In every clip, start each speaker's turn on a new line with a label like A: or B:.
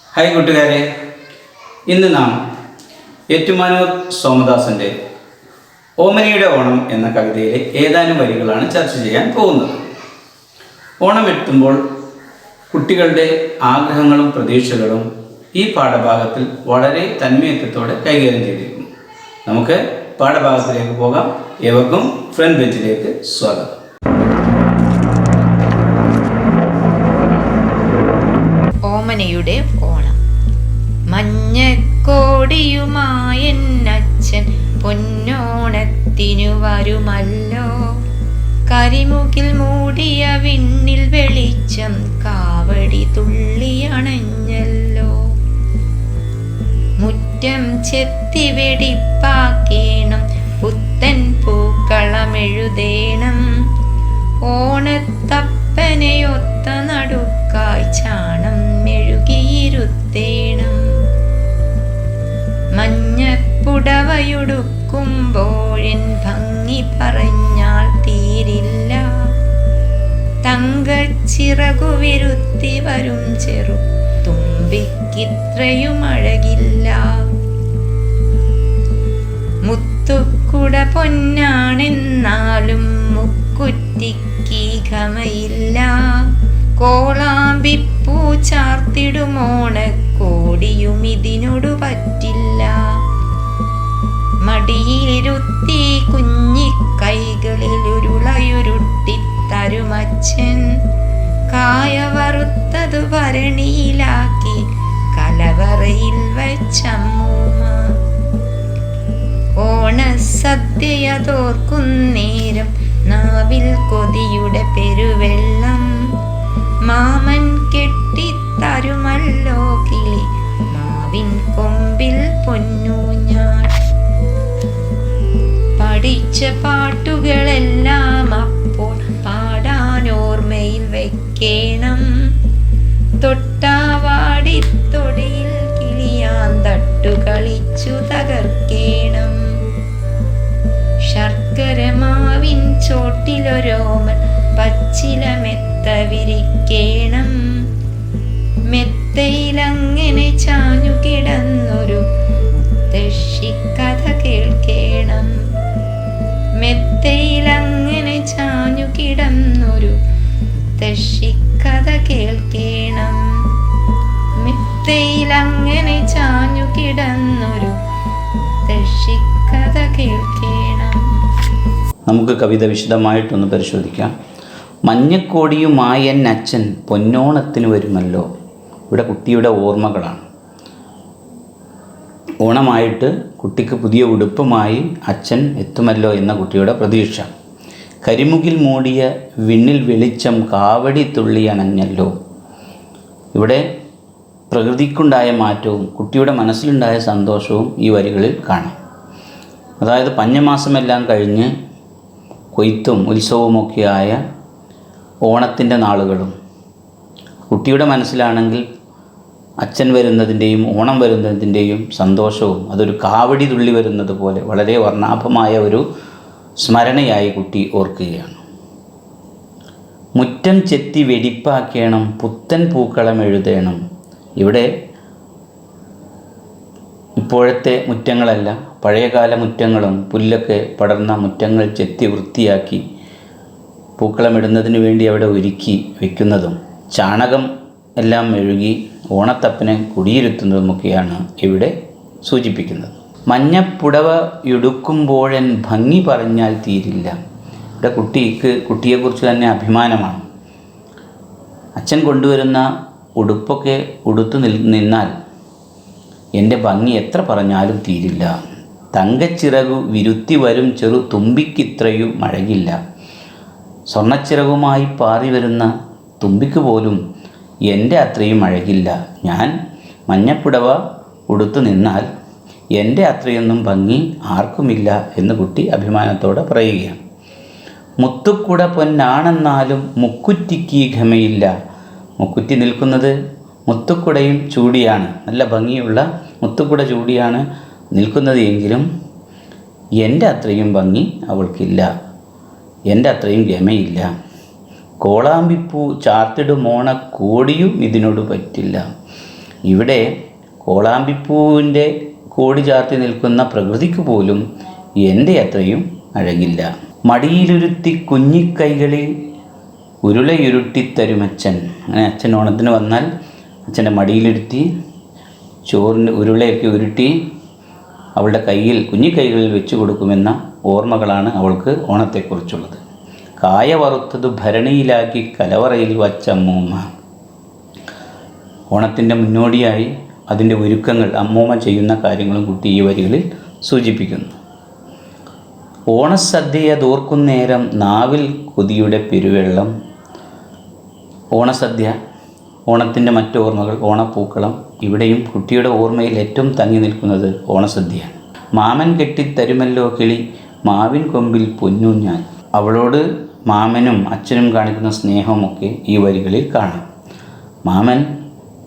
A: Hi കൂട്ടുകാരെ. ഇന്ന് നാം ഏറ്റുമാനൂർ സോമദാസന്റെ ഓമനിയുടെ ഓണം എന്ന കവിതയിലെ ഏതാനും വരികളാണ് ചർച്ച ചെയ്യാൻ പോകുന്നത്. ഓണം എത്തുമ്പോൾ കുട്ടികളുടെ ആഗ്രഹങ്ങളും പ്രതീക്ഷകളും ഈ പാഠഭാഗത്തിൽ വളരെ തന്മയത്വത്തോടെ കൈകാര്യം ചെയ്തിരിക്കുന്നു. നമുക്ക് പാഠഭാഗത്തിലേക്ക് പോകാം. ഏവർക്കും ഫ്രണ്ട് ബെഞ്ചിലേക്ക് സ്വാഗതം.
B: ഓമനയുടെ മഞ്ഞക്കോടിയുമായന്നച്ഛൻ പൊന്നോണത്തിനു വരുമല്ലോ. കരിമുകിൽ മൂടിയ വിണ്ണിൽ വെളിച്ചം കാവടി തുള്ളിയണഞ്ഞല്ലോ. മുറ്റം ചെത്തി വെടിപ്പാക്കേണം പുത്തൻ പൂക്കളമെഴുതേണം. ഓണത്തപ്പനെയൊത്ത നടുക്കായി ചാണം മഞ്ഞപ്പുടവയുടുക്കുമ്പോഴെൻ ഭംഗി പറഞ്ഞാൽ തീരില്ല. തങ്കച്ചിറകു വിരുത്തി വരും ചെറു തുമ്പിക്കിത്രയും അഴകില്ല. മുത്തുക്കുട പൊന്നാണെന്നാലും മുക്കുറ്റിക്ക് ഘമയില്ല കോളാമ്പിപ്പൂ ചാർത്തിടുമോണക്കോടിയും ഇതിനോട് പറ്റില്ല. മടിയിലിരുത്തി കുഞ്ഞിക്കൈകളിൽ ഉരുളയുരുട്ടി തരുമച്ചൻ കായ വറുത്തതു ഭരണിയിലാക്കി കലവറയിൽ വെച്ചമ്മൂമ്മ. ഓണസദ്യയതോർക്കുന്നേരം നാവിൽ കൊതിയുടെ പെരുവെള്ളം. മാമൻ കെട്ടിത്തരുമല്ലോ കിളി മാവിൻ കൊമ്പിൽ പൊന്നൂഞ്ഞാൾ പഠിച്ച പാട്ടുകളെല്ലാം അപ്പോൾ പാടാൻ ഓർമ്മയിൽ വെക്കേണം തൊട്ടാവാടിത്തൊടിയിൽ കിളിയാൻ തട്ടു കളിച്ചു തകർക്കേണം. ശർക്കരമാവിൻ ചോട്ടിലൊരോമൻ പച്ചില മെത്ത വിരിക്കേണം. മെത്തയിലങ്ങനെ ചാഞ്ഞു കിടന്നൊരു മെത്തയിലങ്ങനെ ചാഞ്ഞു കിടന്നൊരു ദക്ഷിക്കഥ കേൾക്കേണം.
A: നമുക്ക് കവിത വിശദമായിട്ടൊന്ന് പരിശോധിക്കാം. മഞ്ഞക്കോടിയുമായൻ അച്ഛൻ പൊന്നോണത്തിന് വരുമല്ലോ. ഇവിടെ കുട്ടിയുടെ ഓർമ്മകളാണ്. ഓണമായിട്ട് കുട്ടിക്ക് പുതിയ ഉടുപ്പുമായി അച്ഛൻ എത്തുമല്ലോ എന്ന കുട്ടിയുടെ പ്രതീക്ഷ. കരിമുകിൽ മൂടിയ വിണ്ണിൽ വെളിച്ചം കാവടി തുള്ളി അണഞ്ഞല്ലോ. ഇവിടെ പ്രകൃതിക്കുണ്ടായ മാറ്റവും കുട്ടിയുടെ മനസ്സിലുണ്ടായ സന്തോഷവും ഈ വരികളിൽ കാണാം. അതായത് പഞ്ഞമാസമെല്ലാം കഴിഞ്ഞ് കൊയ്ത്തും ഉത്സവവുമൊക്കെയായ ഓണത്തിന്റെ നാളുകളും കുട്ടിയുടെ മനസ്സിലാണെങ്കിൽ അച്ഛൻ വരുന്നതിന്റെയും ഓണം വരുന്നതിന്റെയും സന്തോഷവും അതൊരു കാവടി തുള്ളി വരുന്നത് പോലെ വളരെ വർണാഭമായ ഒരു സ്മരണയായി കുട്ടി ഓർക്കുകയാണ്. മുറ്റം ചെത്തി വെടിപ്പാക്കേണം പുത്തൻ പൂക്കളം എഴുതേണം ഇവിടെ ഇപ്പോഴത്തെ മുറ്റങ്ങളല്ല പഴയകാല മുറ്റങ്ങളും പുല്ലൊക്കെ പടർന്ന മുറ്റങ്ങൾ ചെത്തി വൃത്തിയാക്കി പൂക്കളമിടുന്നതിന് വേണ്ടി അവിടെ ഒരുക്കി വയ്ക്കുന്നതും ചാണകം എല്ലാം മെഴുകി ഓണത്തപ്പനെ കുടിയിരുത്തുന്നതുമൊക്കെയാണ് ഇവിടെ സൂചിപ്പിക്കുന്നത്. മഞ്ഞപ്പുടവ ഇടുക്കുമ്പോഴൻ ഭംഗി പറഞ്ഞാൽ തീരില്ല. ഇവിടെ കുട്ടിക്ക് കുട്ടിയെക്കുറിച്ച് തന്നെ അഭിമാനമാണ്. അച്ഛൻ കൊണ്ടുവരുന്ന ഉടുപ്പൊക്കെ ഉടുത്തു നിൽ നിന്നാൽ എന്റെ ഭംഗി എത്ര പറഞ്ഞാലും തീരില്ല. തങ്കച്ചിറകു വിരുത്തി വരും ചെറു തുമ്പിക്കിത്രയും മഴകില്ല. സ്വർണച്ചിറകുമായി പാറി വരുന്ന തുമ്പിക്ക് പോലും എന്റെ അത്രയും അഴകില്ല ഞാൻ മഞ്ഞപ്പുടവ ഉടുത്തു നിന്നാൽ എന്റെ അത്രയൊന്നും ഭംഗി ആർക്കുമില്ല എന്ന് കുട്ടി അഭിമാനത്തോടെ പറയുകയാണ്. മുത്തുക്കുട പൊന്നാണെന്നാലും മുക്കുറ്റിക്ക് ഘമയില്ല. മുക്കുറ്റി നിൽക്കുന്നത് മുത്തുക്കുടയും ചൂടിയാണ്. നല്ല ഭംഗിയുള്ള മുത്തുക്കുട ചൂടിയാണ് നിൽക്കുന്നത് എങ്കിലും എന്റെ അത്രയും ഭംഗി അവൾക്കില്ല. എന്റെ അത്രയും ഗമയില്ല. കോളാമ്പിപ്പൂ ചാർത്തിടുമോണ കോടിയും ഇതിനോട് പറ്റില്ല. ഇവിടെ കോളാമ്പിപ്പൂവിന്റെ കോടി ചാർത്തി നിൽക്കുന്ന പ്രകൃതിക്ക് പോലും എന്റെ അത്രയും അഴകില്ല. മടിയിലുരുത്തി കുഞ്ഞിക്കൈകളിൽ ഉരുളയുരുട്ടിത്തരുമച്ഛൻ അങ്ങനെ അച്ഛൻ ഓണത്തിന് വന്നാൽ അച്ഛന്റെ മടിയിലിരുത്തി ചോറിന്റെ ഉരുളയൊക്കെ ഉരുട്ടി അവളുടെ കയ്യിൽ കുഞ്ഞു കുഞ്ഞിക്കൈകളിൽ വെച്ചു കൊടുക്കുമെന്ന ഓർമ്മകളാണ് അവൾക്ക് ഓണത്തെക്കുറിച്ചുള്ളത്. കായ വറുത്തത് ഭരണിയിലാക്കി കലവറയിൽ വച്ച അമ്മൂമ്മ. ഓണത്തിന്റെ മുന്നോടിയായി അതിന്റെ ഒരുക്കങ്ങൾ അമ്മൂമ്മ ചെയ്യുന്ന കാര്യങ്ങളും കുട്ടി ഈ വരികളിൽ സൂചിപ്പിക്കുന്നു. ഓണസദ്യയെ തോർക്കുന്നേരം നാവിൽ കൊതിയുടെ പെരുവെള്ളം ഓണസദ്യ ഓണത്തിന്റെ മറ്റ് ഓർമ്മകൾ ഓണപ്പൂക്കളം ഇവിടെയും കുട്ടിയുടെ ഓർമ്മയിൽ ഏറ്റവും തങ്ങി നിൽക്കുന്നത് ഓണസദ്യയാണ്. മാമൻ കെട്ടിത്തരുമല്ലോ കിളി മാവിൻ കൊമ്പിൽ പൊന്നു ഞാൻ. അവളോട് മാമനും അച്ഛനും കാണിക്കുന്ന സ്നേഹമൊക്കെ ഈ വരികളിൽ കാണാം. മാമൻ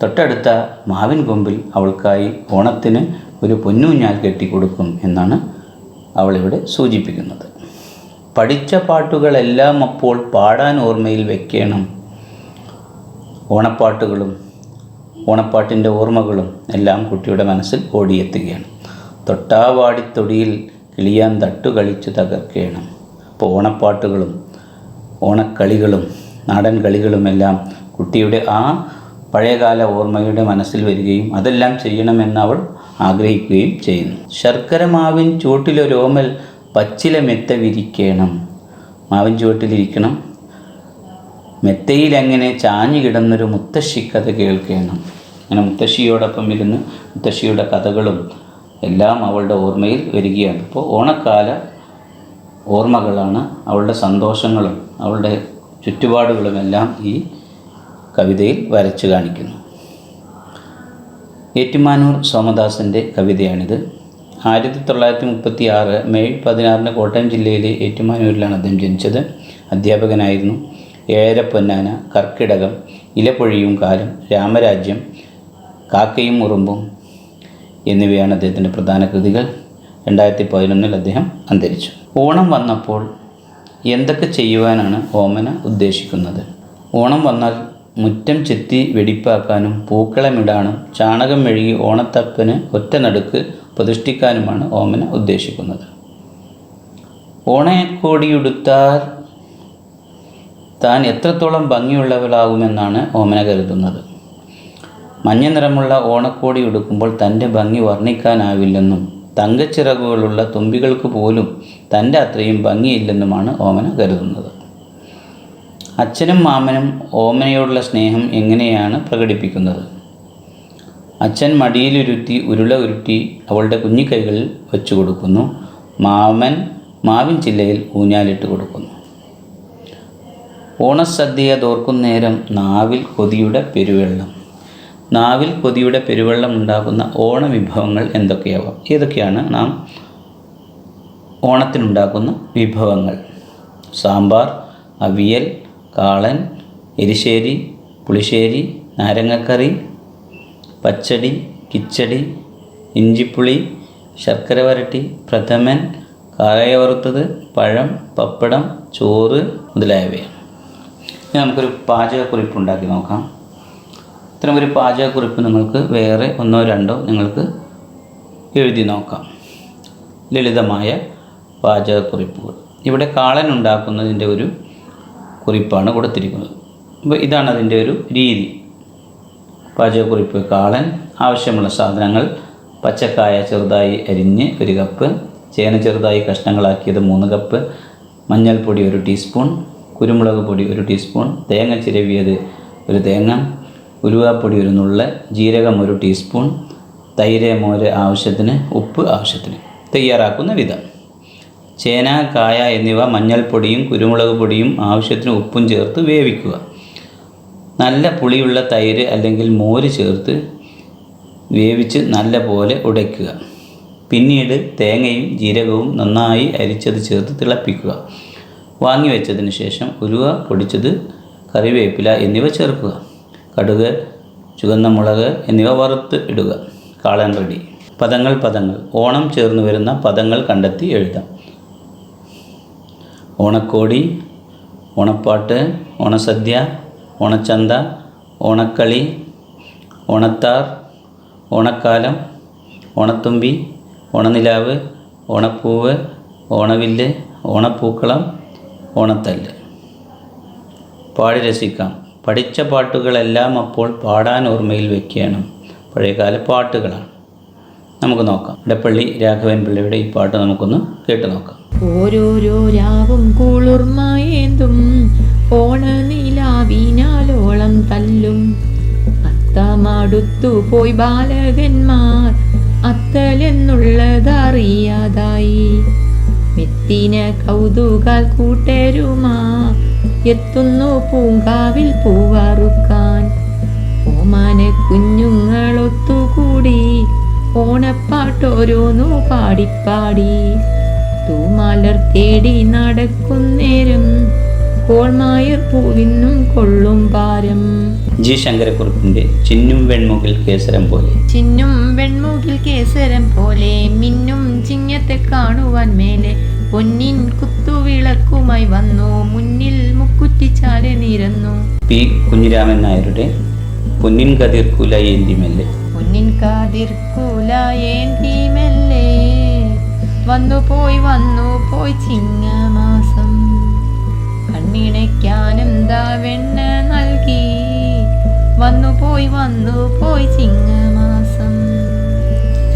A: തൊട്ടടുത്ത മാവിൻ കൊമ്പിൽ അവൾക്കായി ഓണത്തിന് ഒരു പൊന്നൂഞ്ഞാൽ കെട്ടിക്കൊടുക്കും എന്നാണ് അവളിവിടെ സൂചിപ്പിക്കുന്നത്. പഠിച്ച പാട്ടുകളെല്ലാം അപ്പോൾ പാടാൻ ഓർമ്മയിൽ വെക്കണം. ഓണപ്പാട്ടുകളും ഓണപ്പാട്ടിന്റെ ഓർമ്മകളും എല്ലാം കുട്ടിയുടെ മനസ്സിൽ ഓടിയെത്തുകയാണ്. തൊട്ടാവാടിത്തൊടിയിൽ കിളിയാൻ തട്ടു കളിച്ചു തകർക്കുകയാണ്. അപ്പോൾ ഓണപ്പാട്ടുകളും ഓണക്കളികളും നാടൻ കളികളുമെല്ലാം കുട്ടിയുടെ ആ പഴയകാല ഓർമ്മയുടെ മനസ്സിൽ വരികയും അതെല്ലാം ചെയ്യണമെന്ന് അവൾ ആഗ്രഹിക്കുകയും ചെയ്യുന്നു. ശർക്കര മാവിൻ ചുവട്ടിലൊരോമൽ പച്ചില മെത്ത വിരിക്കണം. മാവിൻ ചുവട്ടിലിരിക്കണം. മെത്തയിലെങ്ങനെ ചാഞ്ഞു കിടന്നൊരു മുത്തശ്ശി കഥ കേൾക്കണം. അങ്ങനെ മുത്തശ്ശിയോടൊപ്പം ഇരുന്ന് മുത്തശ്ശിയുടെ കഥകളും എല്ലാം അവളുടെ ഓർമ്മയിൽ വരികയാണ്. അപ്പോൾ ഓണക്കാല ഓർമ്മകളാണ് അവളുടെ സന്തോഷങ്ങളും അവളുടെ ചുറ്റുപാടുകളുമെല്ലാം ഈ കവിതയിൽ വരച്ചു കാണിക്കുന്നു. ഏറ്റുമാനൂർ സോമദാസന്റെ കവിതയാണിത്. ആയിരത്തി തൊള്ളായിരത്തി മുപ്പത്തി ആറ് മെയ് പതിനാറിന് കോട്ടയം ജില്ലയിലെ ഏറ്റുമാനൂരിലാണ് അദ്ദേഹം ജനിച്ചത്. അധ്യാപകനായിരുന്നു. ഏഴര പൊന്നാന കർക്കിടകം ഇലപ്പൊഴിയും കാലം രാമരാജ്യം കാക്കയും ഉറുമ്പും എന്നിവയാണ് അദ്ദേഹത്തിന്റെ പ്രധാന കൃതികൾ. രണ്ടായിരത്തി പതിനൊന്നിൽ അദ്ദേഹം അന്തരിച്ചു. ഓണം വന്നപ്പോൾ എന്തൊക്കെ ചെയ്യുവാനാണ് ഓമന ഉദ്ദേശിക്കുന്നത്? ഓണം വന്നാൽ മുറ്റം ചെത്തി വെടിപ്പാക്കാനും പൂക്കളമിടാനും ചാണകം മെഴുകി ഓണത്തപ്പന് ഒറ്റ നടുക്ക് പ്രതിഷ്ഠിക്കാനുമാണ് ഓമന ഉദ്ദേശിക്കുന്നത്. ഓണക്കോടിയുടുത്താൽ താൻ എത്രത്തോളം ഭംഗിയുള്ളവളാകുമെന്നാണ് ഓമന കരുതുന്നത്. മഞ്ഞ നിറമുള്ള ഓണക്കോടി ഉടുക്കുമ്പോൾ തന്റെ ഭംഗി വർണിക്കാനാവില്ലെന്നും തങ്കച്ചിറകുകളുള്ള തുമ്പികൾക്ക് പോലും തന്റെ അത്രയും ഭംഗിയില്ലെന്നുമാണ് ഓമന കരുതുന്നത്. അച്ഛനും മാമനും ഓമനയോടുള്ള സ്നേഹം എങ്ങനെയാണ് പ്രകടിപ്പിക്കുന്നത്? അച്ഛൻ മടിയിലുരുത്തി ഉരുള ഉരുട്ടി അവളുടെ കുഞ്ഞിക്കൈകളിൽ വെച്ചു കൊടുക്കുന്നു മാമൻ മാവിൻ ചില്ലയിൽ ഊഞ്ഞാലിട്ട് കൊടുക്കുന്നു. ഓണസദ്യ തോർക്കുന്നേരം നാവിൽ കൊതിയുടെ പെരുവെള്ളം. നാവിൽ കൊതിയുടെ പെരുവെള്ളം ഉണ്ടാകുന്ന ഓണവിഭവങ്ങൾ എന്തൊക്കെയാവാം? ഏതൊക്കെയാണ് നാം ഓണത്തിനുണ്ടാക്കുന്ന വിഭവങ്ങൾ? സാമ്പാർ അവിയൽ കാളൻ എരിശ്ശേരി പുളിശ്ശേരി നാരങ്ങക്കറി പച്ചടി കിച്ചടി ഇഞ്ചിപ്പുളി ശർക്കര വരട്ടി പ്രഥമൻ കായ വറുത്തത് പഴം പപ്പടം ചോറ് മുതലായവയാണ്. ഇനി നമുക്കൊരു പാചകക്കുറിപ്പ് ഉണ്ടാക്കി നോക്കാം. ഇത്തരമൊരു പാചകക്കുറിപ്പ് നിങ്ങൾക്ക് വേറെ ഒന്നോ രണ്ടോ നിങ്ങൾക്ക് എഴുതി നോക്കാം. ലളിതമായ പാചകക്കുറിപ്പുകൾ. ഇവിടെ കാളൻ ഉണ്ടാക്കുന്നതിന്റെ ഒരു കുറിപ്പാണ് കൊടുത്തിരിക്കുന്നത്. അപ്പോൾ ഇതാണ് അതിന്റെ ഒരു രീതി. പാചകക്കുറിപ്പ് കാളൻ ആവശ്യമുള്ള സാധനങ്ങൾ പച്ചക്കായ ചെറുതായി അരിഞ്ഞ് ഒരു കപ്പ് ചേന ചെറുതായി കഷ്ണങ്ങളാക്കിയത് മൂന്ന് കപ്പ് മഞ്ഞൾപ്പൊടി ഒരു ടീസ്പൂൺ കുരുമുളക് പൊടി ഒരു ടീസ്പൂൺ തേങ്ങ ചിരവിയത് ഒരു തേങ്ങ ഉലുവാപ്പൊടി ഒരു നുള്ള് ജീരകം ഒരു ടീസ്പൂൺ തൈര് മോര് ആവശ്യത്തിന് ഉപ്പ് ആവശ്യത്തിന്. തയ്യാറാക്കുന്ന വിധം. ചേന കായ എന്നിവ മഞ്ഞൾപ്പൊടിയും കുരുമുളക് പൊടിയും ആവശ്യത്തിന് ഉപ്പും ചേർത്ത് വേവിക്കുക. നല്ല പുളിയുള്ള തൈര് അല്ലെങ്കിൽ മോര് ചേർത്ത് വേവിച്ച് നല്ല പോലെ ഉടയ്ക്കുക. പിന്നീട് തേങ്ങയും ജീരകവും നന്നായി അരിച്ചത് ചേർത്ത് തിളപ്പിക്കുക. വാങ്ങി വെച്ചതിന് ശേഷം ഉരുവ പൊടിച്ചത് കറിവേപ്പില എന്നിവ ചേർക്കുക. കടുക് ചുവന്ന മുളക് എന്നിവ വറുത്ത് ഇടുക. കാളൻ റെഡി. പദങ്ങൾ പദങ്ങൾ. ഓണം ചേർന്ന് വരുന്ന പദങ്ങൾ കണ്ടെത്തി എഴുതാം. ഓണക്കോടി ഓണപ്പാട്ട് ഓണസദ്യ ഓണച്ചന്ത ഓണക്കളി ഓണത്താർ ഓണക്കാലം ഓണത്തുമ്പി ഓണനിലാവ് ഓണപ്പൂവ് ഓണവില്ല് ഓണപ്പൂക്കളം ഓണത്തല്ല്. പാടി രസിക്കാം. പഠിച്ച പാട്ടുകളെല്ലാം അപ്പോൾ പാടാൻ ഓർമ്മയിൽ വെക്കണം പഴയകാല പാട്ടുകളാണ്. നമുക്ക് നോക്കാം. ഇടപ്പള്ളി രാഘവൻ പിള്ളയുടെ ഈ പാട്ട് നമുക്കൊന്ന് കേട്ടു നോക്കാം.
B: ഓരോരോ രാവും കുളിർമയേന്തും ഓണനിലാവിനാലോളം തല്ലും. അത്തമാടുത്തു പോയി ബാലകന്മാർ അത്തലെന്നുള്ളതറിയാതായി. മെത്തിന കൗതുകാൽ കൂട്ടരുമാ. എത്തുന്നു പൂങ്കാവിൽ പൂവാറുക്കാൻ. ഓമാന കുഞ്ഞുങ്ങളൊത്തുകൂടി. ഓണപ്പാട്ടോരോന്നു പാടിപ്പാടി. തൂമാലർ തേടി നടക്കുന്നേരം കോൾമായർ പൂവിന്നും കൊള്ളും പാരം
A: ജി ശങ്കരക്കുറുപ്പിന്റെ ചിന്നും വെൺമുകിൽ കേസരം പോലെ.
B: ചിന്നും വെൺമുകിൽ കേസരം പോലെ. മിന്നും ചിങ്ങത്തെ കാണുവാൻ മേലെ. പൊന്നിൻ കുത്തുവിളക്കുമായി വന്നു. മുന്നിൽ മുക്കുറ്റിച്ചാലെ നിരന്നു.
A: പി. കുഞ്ഞിരാമൻ നായരുടെ പൊന്നിൻ കതിർ കുലയേന്തി മെല്ലെ.
B: പൊന്നിൻ കതിർ മെല്ലെ. വന്നു പോയി വന്നു പോയി ചിങ്ങമാസം. കണ്ണിണയ്ക്കാനെന്താ വെണ്ണ നൽകി. വന്നു പോയി വന്നു പോയി ചിങ്ങമാസം.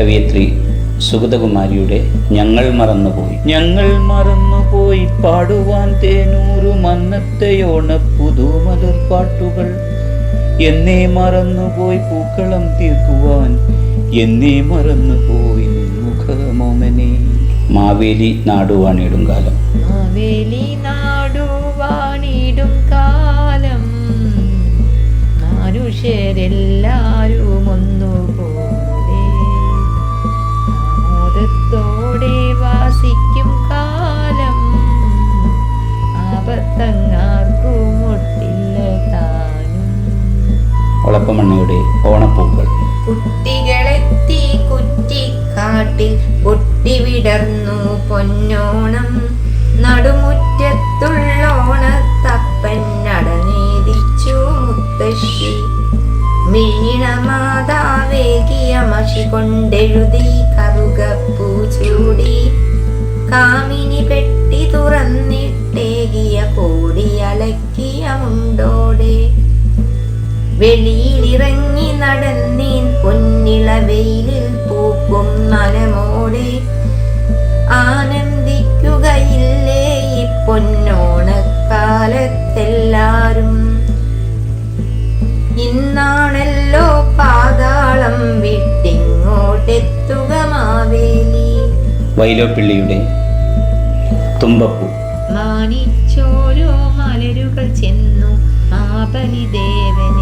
A: കവിയത്രി സുഗതകുമാരിയുടെ ഞങ്ങൾ മറന്നുപോയി. ഞങ്ങൾ മറന്നുപോയി പാടുവാൻ തേനൂറു മന്നത്തെയോണ പുതുമലർ പാട്ടുകൾ. എന്നേ മറന്നുപോയി പൂക്കളം തീർക്കുവാൻ എന്നേ മറന്നുപോയി മുഖമോമനെ. മാവേലി നാടുവാണിടും കാലം.
B: മാവേലി നാടുവാണിടും കാലം. മനുഷ്യരെല്ലാരും
A: ഒളപ്പമണ്ണയുടെ ഓണപ്പൂക്കൾ.
C: കുട്ടികളെത്തി കുറ്റിക്കാട്ടിൽ പൊട്ടിവിടർന്നു പൊന്നോണം. നടുമുറ്റത്തുള്ള ഓണത്തപ്പൻ നടനേദിച്ചു മുത്തശ്ശി. മീണമാതാവേകിയ മഷി കൊണ്ടെഴുതി കറുകപ്പൂ ചൂടി. കാമിനി പെട്ടി തുറന്നിട്ടേകിയ കോടിയലക്കിയ മുണ്ടോടെ. വെളിയിലിറങ്ങി നടന്നീൻ പൊന്നിള വെയിലിൽ പൂക്കും നനമോടെ ആനന്ദിക്കുകയില്ലേ ഈ പൊന്നോണക്കാലത്തെല്ലാരും? ഇന്നാണല്ലോ പാതാളം വിട്ടിങ്ങോട്ടെത്തുക മാവേലി.
A: വൈലോപ്പിള്ളിയുടെ തുമ്പപ്പൂ.
B: മാനിച്ചോരോ മലരുകൾ ചെന്നു മാബലിദേവനെ എതിരേൽക്കാൻ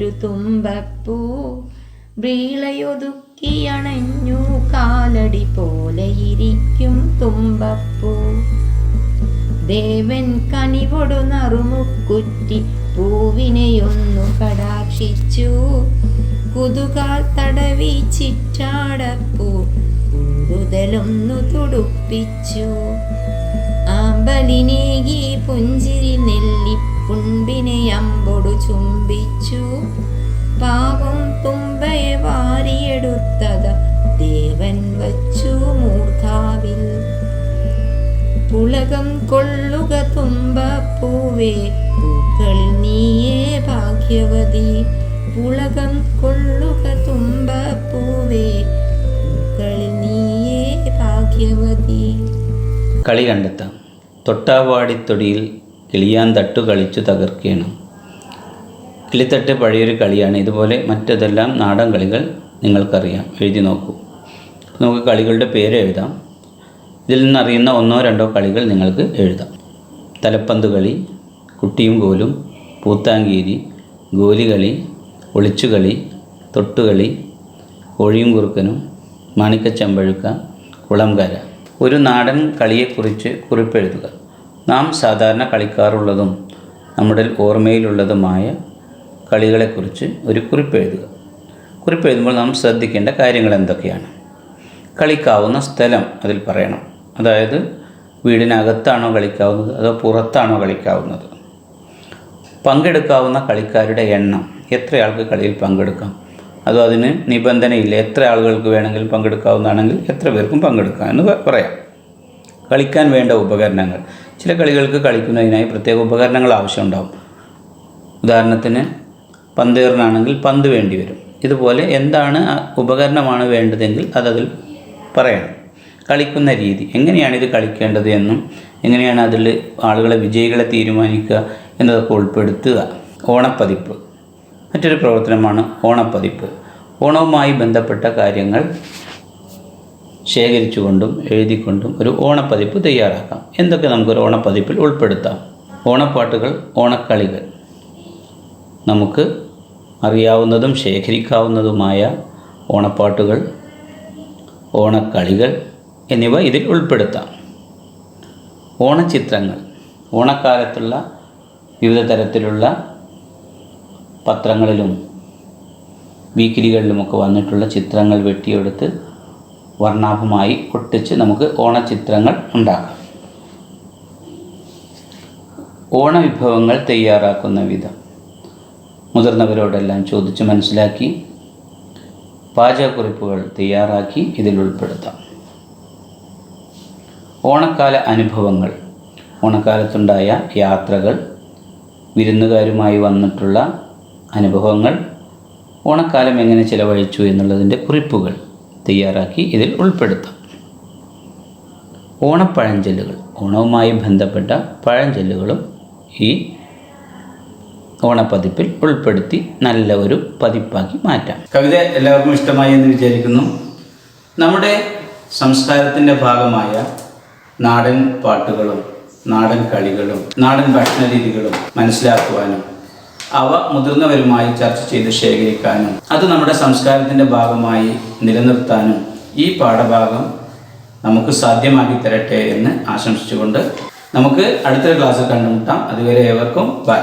B: കാണാത്തൊരു തുമ്പപ്പൂ ബ്രീളയൊതുക്കിയണഞ്ഞു കാലടി പോലെ ഇരിക്കും തുമ്പപ്പൂ. ദേവൻ കനിവൊടു നറുമുക്കുറ്റി പൂവിനെയൊന്നു കടാക്ഷിച്ചു. കുതുകാൽ തടവി ചിറ്റാടപ്പൂ കൂടുതലൊന്നു തുടുപ്പിച്ചു. ആമ്പലിനേകി പുഞ്ചിരി നെല്ലിപ്പുണ്ടിനെ അമ്പൊടു ചുംബിച്ചു. പാപം തുമ്പയെ വാരിയെടുത്തത് ദേവൻ വച്ചു മൂർധാവിൽ. പുളകം കൊള്ളുക തുമ്പപ്പൂവേ പൂക്കൾ നീയേ ഭാഗ്യവതി. പുളകം കൊള്ളുക തുമ്പപ്പൂവേ പൂക്കളിൽ നീയേ ഭാഗ്യവതി.
A: കളി കണ്ടെത്താം. തൊട്ടാവാടിത്തൊടിയിൽ കിളിയാൻ തട്ടു കളിച്ചു തകർക്കുകയാണ് കിളിത്തട്ട് പഴയൊരു കളിയാണ്. ഇതുപോലെ മറ്റതെല്ലാം നാടൻ കളികൾ നിങ്ങൾക്കറിയാം. എഴുതി നോക്കൂ. നമുക്ക് കളികളുടെ പേര് എഴുതാം. ഇതിൽ നിന്നറിയുന്ന ഒന്നോ രണ്ടോ കളികൾ നിങ്ങൾക്ക് എഴുതാം. തലപ്പന്ത് കളി കുട്ടിയും കോലും പൂത്താങ്കീരി ഗോലികളി ഒളിച്ചുകളി തൊട്ടുകളി കോഴിയും കുറുക്കനും മാണിക്കച്ചമ്പഴുക്ക കുളംകര. ഒരു നാടൻ കളിയെക്കുറിച്ച് കുറിപ്പെഴുതുക. നാം സാധാരണ കളിക്കാറുള്ളതും നമ്മുടെ ഓർമ്മയിലുള്ളതുമായ കളികളെക്കുറിച്ച് ഒരു കുറിപ്പ് എഴുതുക. കുറിപ്പ് എഴുതുമ്പോൾ നാം ശ്രദ്ധിക്കേണ്ട കാര്യങ്ങൾ എന്തൊക്കെയാണ്? കളിക്കാവുന്ന സ്ഥലം അതിൽ പറയണം. അതായത് വീടിനകത്താണോ കളിക്കാവുന്നത് അതോ പുറത്താണോ കളിക്കാവുന്നത്? പങ്കെടുക്കാവുന്ന കളിക്കാരുടെ എണ്ണം. എത്ര ആൾക്ക് കളിയിൽ പങ്കെടുക്കാം? അതോ അതിന് നിബന്ധനയില്ല എത്ര ആളുകൾക്ക് വേണമെങ്കിലും പങ്കെടുക്കാവുന്നതാണെങ്കിൽ എത്ര പേർക്കും പങ്കെടുക്കാം എന്ന് പറയാം. കളിക്കാൻ വേണ്ട ഉപകരണങ്ങൾ. ചില കളികൾക്ക് കളിക്കുന്നതിനായി പ്രത്യേക ഉപകരണങ്ങൾ ആവശ്യമുണ്ടാകും ഉദാഹരണത്തിന് പന്തേറിനാണെങ്കിൽ പന്ത് വേണ്ടി വരും. ഇതുപോലെ എന്താണ് ഉപകരണമാണ് വേണ്ടതെങ്കിൽ അതതിൽ പറയണം. കളിക്കുന്ന രീതി. എങ്ങനെയാണ് ഇത് കളിക്കേണ്ടത് എന്നും എങ്ങനെയാണ് അതിൽ ആളുകളെ വിജയികളെ തീരുമാനിക്കുക എന്നതൊക്കെ ഉൾപ്പെടുത്തുക. ഓണപ്പതിപ്പ്. മറ്റൊരു പ്രവർത്തനമാണ് ഓണപ്പതിപ്പ്. ഓണവുമായി ബന്ധപ്പെട്ട കാര്യങ്ങൾ ശേഖരിച്ചുകൊണ്ടും എഴുതിക്കൊണ്ടും ഒരു ഓണപ്പതിപ്പ് തയ്യാറാക്കാം. എന്തൊക്കെ നമുക്കൊരു ഓണപ്പതിപ്പിൽ ഉൾപ്പെടുത്താം? ഓണപ്പാട്ടുകൾ ഓണക്കളികൾ. നമുക്ക് അറിയാവുന്നതും ശേഖരിക്കാവുന്നതുമായ ഓണപ്പാട്ടുകൾ ഓണക്കളികൾ എന്നിവ ഇതിൽ ഉൾപ്പെടുത്താം. ഓണചിത്രങ്ങൾ. ഓണക്കാലത്തുള്ള വിവിധ തരത്തിലുള്ള പത്രങ്ങളിലും വീക്കിലികളിലുമൊക്കെ വന്നിട്ടുള്ള ചിത്രങ്ങൾ വെട്ടിയെടുത്ത് വർണാഭമായി ഒട്ടിച്ച് നമുക്ക് ഓണച്ചിത്രങ്ങൾ ഉണ്ടാക്കാം. ഓണവിഭവങ്ങൾ തയ്യാറാക്കുന്ന വിധം. മുതിർന്നവരോടെല്ലാം ചോദിച്ച് മനസ്സിലാക്കി പാചകക്കുറിപ്പുകൾ തയ്യാറാക്കി ഇതിൽ ഉൾപ്പെടുത്താം. ഓണക്കാല അനുഭവങ്ങൾ. ഓണക്കാലത്തുണ്ടായ യാത്രകൾ വിരുന്നുകാരുമായി വന്നിട്ടുള്ള അനുഭവങ്ങൾ ഓണക്കാലം എങ്ങനെ ചിലവഴിച്ചു എന്നുള്ളതിന്റെ കുറിപ്പുകൾ. തയ്യാറാക്കി ഇതിൽ ഉൾപ്പെടുത്താം. ഓണപ്പഴഞ്ചൊല്ലുകൾ. ഓണവുമായി ബന്ധപ്പെട്ട പഴഞ്ചൊല്ലുകളും ഈ ഓണപ്പതിപ്പിൽ ഉൾപ്പെടുത്തി നല്ല ഒരു പതിപ്പാക്കി മാറ്റാം. കവിത എല്ലാവർക്കും ഇഷ്ടമായി എന്ന് വിചാരിക്കുന്നു. നമ്മുടെ സംസ്കാരത്തിന്റെ ഭാഗമായ നാടൻ പാട്ടുകളും നാടൻ കളികളും നാടൻ ഭക്ഷണ രീതികളും മനസ്സിലാക്കുവാനും അവ മുതിർന്നവരുമായി ചർച്ച ചെയ്ത് ശേഖരിക്കാനും അത് നമ്മുടെ സംസ്കാരത്തിന്റെ ഭാഗമായി നിലനിർത്താനും ഈ പാഠഭാഗം നമുക്ക് സാധ്യമാക്കി തരട്ടെ എന്ന് ആശംസിച്ചുകൊണ്ട് നമുക്ക് അടുത്തൊരു ക്ലാസ്സിൽ കണ്ടുമുട്ടാം. അതുവരെ ഏവർക്കും ബൈ.